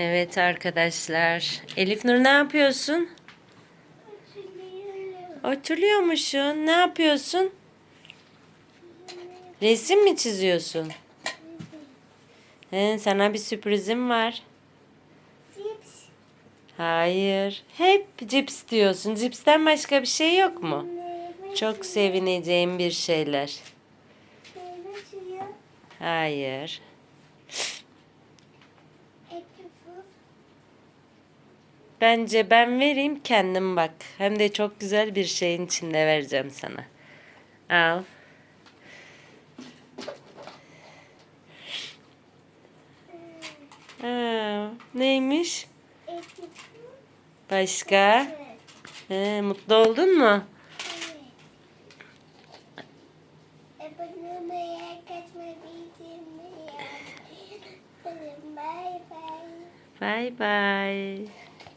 Evet arkadaşlar. Elif Nur ne yapıyorsun? Oturuyormuşsun. Ne yapıyorsun? Resim mi çiziyorsun? He, sana bir sürprizim var. Cips. Hayır. Hep cips diyorsun. Cipsten başka bir şey yok mu? Çok sevineceğim bir şeyler. Hayır. Bence ben vereyim kendim bak. Hem de çok güzel bir şeyin içinde vereceğim sana. Al. Aa, neymiş? Başka? He, mutlu oldun mu? Evet. Aboneye